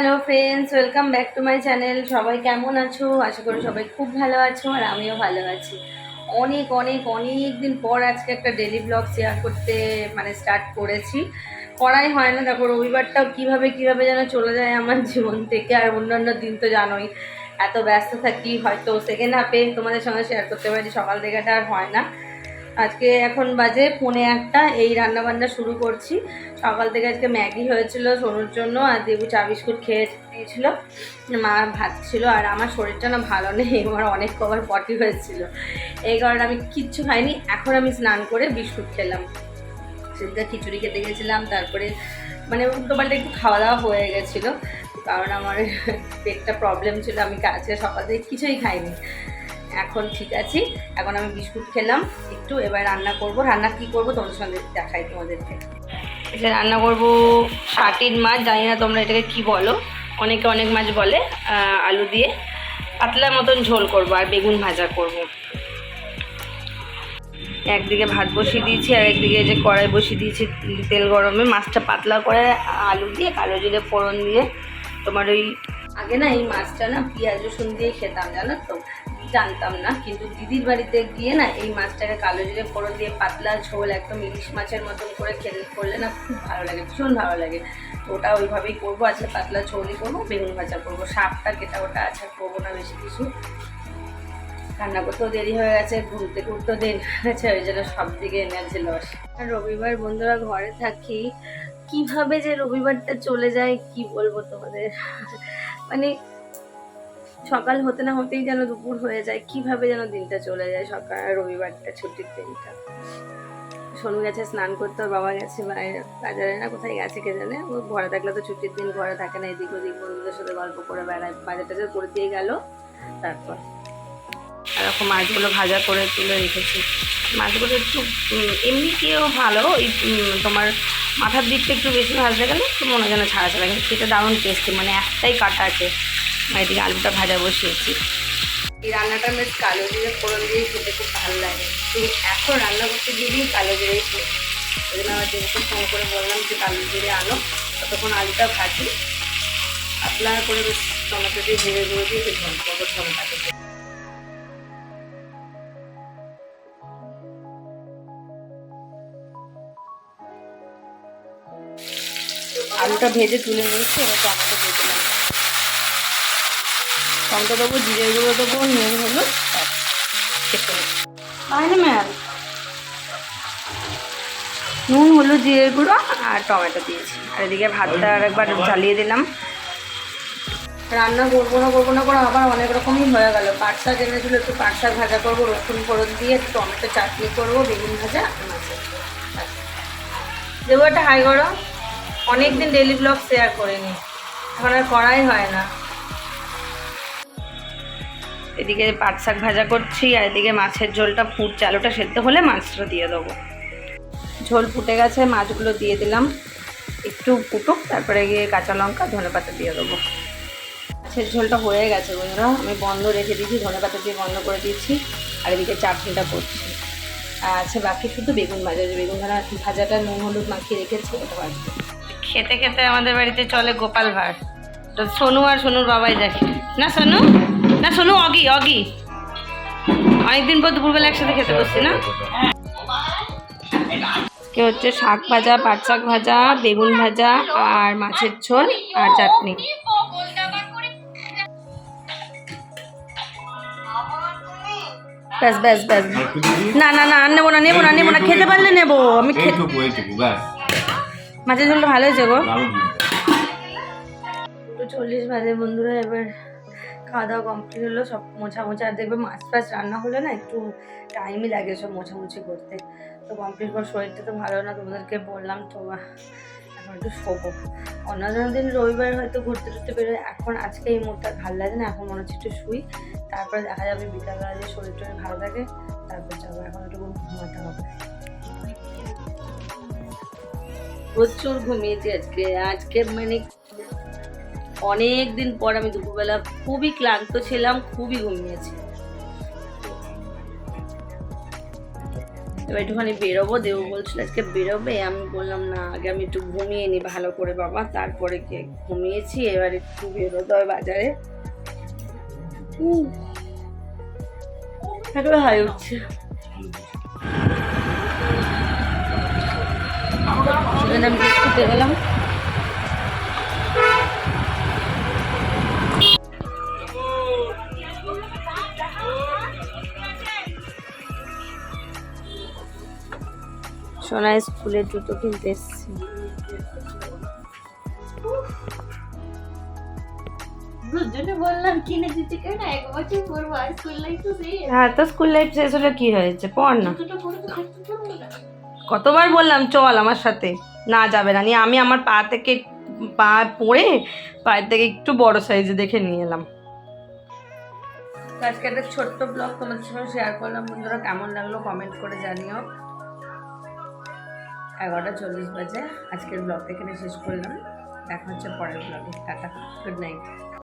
Hello friends welcome back to my channel সবাই কেমন আছো? আশা করি সবাই খুব ভালো আছো আর আমিও ভালো আছি। অনেক অনেক অনেক দিন পর আজকে একটা ডেলি ব্লগ শেয়ার করতে মানে স্টার্ট করেছি। করাই হয় না। তারপর রবিবারটাও কীভাবে কীভাবে যেন চলে যায় আমার জীবন থেকে। আর অন্যান্য দিন তো জানোই, এত ব্যস্ত থাকি, হয়তো সেকেন্ড হাফে তোমাদের সঙ্গে শেয়ার করতে পারি। সকাল থেকে আর হয় না। আজকে এখন বাজে পৌনে একটা, এই রান্না বান্না শুরু করছি। সকাল থেকে আজকে ম্যাগি হয়েছিল সোনুর জন্য, আর দেবু চা বিস্কুট খেয়ে দিয়েছিল। মা ভাত ছিল, আর আমার শরীরটা না ভালো নেই আমার অনেক কবার পটি হয়েছিল। এই কারণে আমি কিচ্ছু খাইনি, এখন আমি স্নান করে বিস্কুট খেলাম। সেদিনটা খিচুড়ি খেতে গেছিলাম, তারপরে মানে উল্টো পাল্টা একটু খাওয়া দাওয়া হয়ে গেছিল, কারণ আমার পেটটা প্রবলেম ছিল, আমি কাছে সকাল থেকে কিছুই খাইনি। এখন ঠিক আছি। এখন আমি বিস্কুট খেলাম। একটু এবার রান্না করব। রান্না কি করব তোমাদের সঙ্গে দেখাই তোমাদেরকে। এটা রান্না করব শাটির মাছ। জানি না তোমরা এটাকে কি বলো। অনেকে অনেক মাছ বলে আলু দিয়ে। পাতলা মতন ঝোল করব আর বেগুন ভাজা করব। একদিকে ভাত বসিয়ে দিয়েছি আর একদিকে যে কড়াই বসিয়ে দিয়েছি তেল গরমে। মাছটা পাতলা করে আলু দিয়ে, কালো জিরে ফোড়ন দিয়ে। তোমার ওই আগে না, এই মাছটা না পেঁয়াজ, রসুন দিয়ে খেতাম, জানো তো? জানতাম না, কিন্তু দিদির বাড়িতে গিয়ে না এই মাছটাকে কালো জিরে ফোড়ন দিয়ে পাতলা ঝোল, একদম ইলিশ মাছের মতন করে খেলে করলে না খুব ভালো লাগে, ভীষণ ভালো লাগে। তো ওটা ওইভাবেই করব, আজকে পাতলা ঝোলই করব, বেগুন ভাজা করব, শাকটা কেটা ওটা আর করব না বেশি কিছু। রান্না করতেও দেরি হয়ে গেছে ঘুরতে ঘুরতেও দেরি হয়ে গেছে, ওই জন্য সব দিকে এনার্জি লস আর রবিবার বন্ধুরা ঘরে থাকি, কীভাবে যে রবিবারটা চলে যায়, কি বলব তোমাদের? মানে সকাল হতে না হতেই যেন দুপুর হয়ে যায়। কীভাবে যেন দিনটা চলে যায় সকাল রবিবারটা, ছুটির দিনটা। সোনু গেছে স্নান করতে, ওর বাবা গেছে বাজারে না, কোথায় গেছে কে জানে? ও ঘরে থাকলে তো ছুটির দিন ঘরে থাকে না, এদিক ওদিক বন্ধুদের সাথে গল্প করে বেড়ায়। বাজার টাজার করে দিয়ে গেল, তারপর। এরকম মাছগুলো ভাজা করে তুলে রেখেছি। মাছগুলো একটু এমনি কেউ ভালো। ওই তোমার মাথার দিকটা একটু বেশি ভাজতে গেলে একটু মনে যেন ছাড়া ছাড়া কিন্তু সেটা দারুণ টেস্টি মানে একটাই কাটা আছে। আর এদিকে আলুটা ভাজা বসিয়েছি। এই রান্নাটা বেশ কালো জিরে ফোড়ন দিয়ে খেতে খুব ভালো লাগে। তো এখন রান্না করতে গিয়ে কালো জিরেই খেয়ে ওই জন্য আমার জিনিসটা ফোন করে বললাম যে, কালো জিরে আনো। ততক্ষণ আলুটা ভাজি। পাতলা করে বেশ টমেটো দিয়ে জিরে গুঁড়ো দিয়ে একটু ঝোল করব আলুটা ভেজে তুলে নিয়েছি এবার টমেটো দিয়ে দিলাম। টমেটো দেবো জিরে গুঁড়ো দেবো নুন হলুদ তাহলে ম্যাম নুন হলুদ জিরে গুঁড়ো আর টমেটো দিয়েছি। আর এদিকে ভাতটা আর একবার জ্বালিয়ে দিলাম। রান্না করব না করব না করে আবার অনেক রকমই হয়ে গেল। পাট শাক এনেছিল একটু পাট শাক ভাজা করব রসুন ফোড়ন দিয়ে একটু টমেটো চাটনি করব বেগুন ভাজা মাছের। দেবো একটা হাই করো অনেকদিন ডেলি ব্লগ শেয়ার করিনি। এখন আর করাই হয় না। এদিকে পাট শাক ভাজা করছি, আর এদিকে মাছের ঝোলটা ফুট আলুটা সেদ্ধ হলে মাছটা দিয়ে দেবো। ঝোল ফুটে গেছে, মাছগুলো দিয়ে দিলাম। একটু ফুটুক, তারপরে গিয়ে কাঁচা লঙ্কা, ধনে পাতা দিয়ে দেবো। মাছের ঝোলটা হয়ে গেছে বন্ধুরা। আমি বন্ধ রেখে দিয়েছি, ধনে পাতা দিয়ে বন্ধ করে দিয়েছি, আর এদিকে চাটনিটা করছি। আর আছে বাকি শুধু বেগুন ভাজা। বেগুন ভাজা ভাজাটা নুন হলুদ মাখিয়ে রেখেছি, ওটা ভাজবো। খেতে খেতে আমাদের বাড়িতে চলে গোপাল ভাঁড়। তো সোনু আর সোনুর বাবাই দেখে। না, সোনু? না, সোনু, অগি অগি। অনেকদিন পর দুপুরবেলা একসাথে খেতে বসছি, না? কে হচ্ছে শাক ভাজা, পাট শাক ভাজা, বেগুন ভাজা আর মাছের ঝোল আর চাটনি। ব্যাস ব্যাস ব্যাস। না না না, আর নেব না নেব না নেব না, খেতে পারলে নেব। আমি খেতে মাছের ঝোলটা ভালো হয়েছে গো। দুটো চল্লিশ বাজে বন্ধুরা এবার খাওয়া দাওয়া কমপ্লিট হলো সব মোছা মোছা আর দেখবে মাছ ফাছ রান্না হলে না একটু টাইমই লাগে সব মোছামুছি করতে। তো কমপ্লিট করে শরীরটা তো ভালো না তোমাদেরকে বললাম তো এখন একটু শোবো। অন্যান্য দিন রবিবার হয়তো ঘুরতে টুরতে বেরোয় এখন আজকে এই মুহূর্তে আর ভালো লাগে না এখন মনে হচ্ছে একটু শুই। তারপরে দেখা যাবে বিকালবেলা যে শরীর টরীর ভালো থাকে তারপর যাব এখন একটু ঘুমাতে হবে। প্রচুর ঘুমিয়েছি আজকে। আজকে মানে অনেক দিন পর আমি দুপুরবেলা খুবই ক্লান্ত ছিলাম, খুবই ঘুমিয়েছি। এবার একটুখানি বেরোবো, দেবো বলছিল আজকে বেরোবে। আমি বললাম, না, আগে আমি একটু ঘুমিয়ে নিই ভালো করে, বাবা। তারপরে গিয়ে ঘুমিয়েছি, এবার একটু বেরোতে হয় বাজারে। হাই উঠছে। সেখানে আমি দেখতে গেলাম। সোনায় স্কুলের জুতো কিনতে এসেছি। হ্যাঁ তো স্কুল লাইফ শেষ হলে কি হয়েছে? পড় না। কতবার বললাম চল আমার সাথে। না যাবে না। নিয়ে আমি আমার পা থেকে পা পড়ে পায়ের থেকে একটু বড় সাইজে দেখে নিয়ে এলাম। আজকে একটা ছোট্ট ব্লগ তোমাদের সঙ্গে শেয়ার করলাম। বন্ধুরা, কেমন লাগল কমেন্ট করে জানিও। এগারোটা চল্লিশ বাজে। আজকের ব্লগটা এখানে শেষ করলাম। দেখা হচ্ছে পরের ব্লগে টাটা গুড নাইট